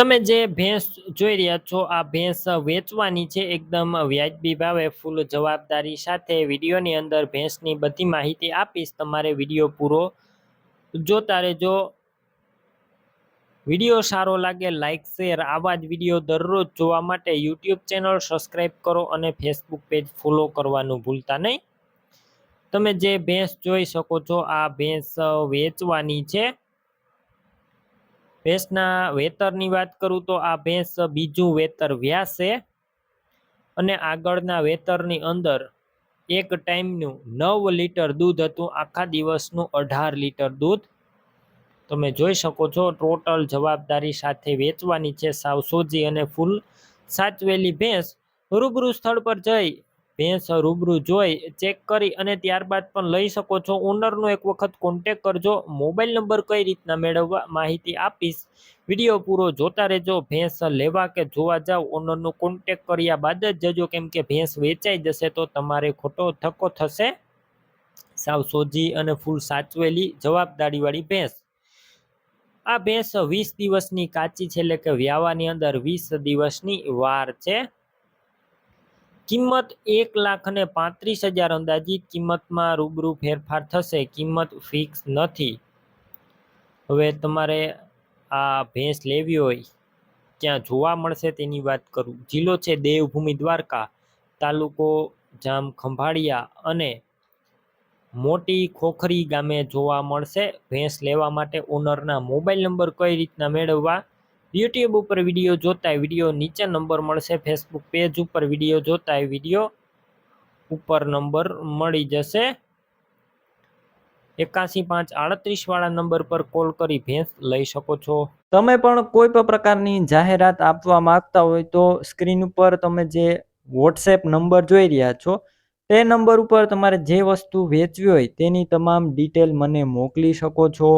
તમે જે ભેંસ જોઈ રહ્યા છો, આ ભેંસ વેચવાની છે, એકદમ વ્યાજબી ભાવે, ફૂલ જવાબદારી સાથે વિડીયોની અંદર ભેંસની બધી માહિતી આપીશ. તમારે વીડિયો પૂરો જોતા રહેજો. વીડિયો સારો લાગે લાઇક શેર આવા જ વીડિયો દરરોજ જોવા માટે યુટ્યુબ ચેનલ સબસ્ક્રાઈબ કરો અને ફેસબુક પેજ ફોલો કરવાનું ભૂલતા નહીં. તમે જે ભેંસ જોઈ શકો છો, આ ભેંસ વેચવાની છે. ભેંસના વેતરની વાત કરું તો આ ભેંસ બીજું વેતર વ્યાસે અને આગળના વેતરની અંદર એક ટાઈમનું નવ લીટર દૂધ હતું. આખા દિવસનું અઢાર લીટર દૂધ. તમે જોઈ શકો છો, ટોટલ જવાબદારી સાથે વેચવાની છે સાવસોજી અને ફૂલ સાચવેલી ભેંસ. રૂબરૂ સ્થળ પર જઈ ભેંસ રૂબરૂ જોઈ ચેક કરી અને ત્યારબાદ પણ લઈ શકો છો. ઓનરનો એક વખત કોન્ટેક કરજો. મોબાઈલ નંબર કઈ રીતના મેળવવા માહિતી આપીશ. વીડિયો પૂરો જોતા રહેજો. ભેંસ લેવા કે જોવા જાવ ઓનરનો કોન્ટેક કર્યા બાદ જ જજો. કેમ કે ભેંસ વેચાઈ જશે તો તમારે ખોટો થકો થશે. સાવ સોજી અને ફૂલ સાચવેલી જવાબદારીવાળી ભેંસ. આ ભેંસ વીસ દિવસની કાચી છે એટલે કે વ્યાવાની અંદર વીસ દિવસની વાર છે. કિંમત એક લાખ અને પાંત્રીસ હજાર અંદાજિત કિંમતમાં રૂબરૂ ફેરફાર થશે. કિંમત ફિક્સ નથી. હવે તમારે આ ભેંસ લેવી હોય, ક્યાં જોવા મળશે તેની વાત કરું. જિલ્લો છે દેવભૂમિ દ્વારકા, તાલુકો જામ ખંભાળિયા અને મોટી ખોખરી ગામે જોવા મળશે. ભેંસ લેવા માટે ઓનરના મોબાઈલ નંબર કઈ રીતના મેળવવા? યુટ્યુબ ઉપર વીડિયો જોતા વીડિયો નીચે નંબર મળશે ફેસબુક પેજ ઉપર વીડિયો જોતા વીડિયો ઉપર નંબર મળી જશે. એકાસી પાંચ આડત્રીસ વાળા નંબર પર કોલ કરી ભેંસ લઈ શકો છો. તમે પણ કોઈ પણ પ્રકારની જાહેરાત આપવા માંગતા હોય તો સ્ક્રીન ઉપર તમે જે વોટ્સએપ નંબર જોઈ રહ્યા છો, તે નંબર ઉપર તમારે જે વસ્તુ વેચવી હોય તેની તમામ ડિટેલ મને મોકલી શકો છો.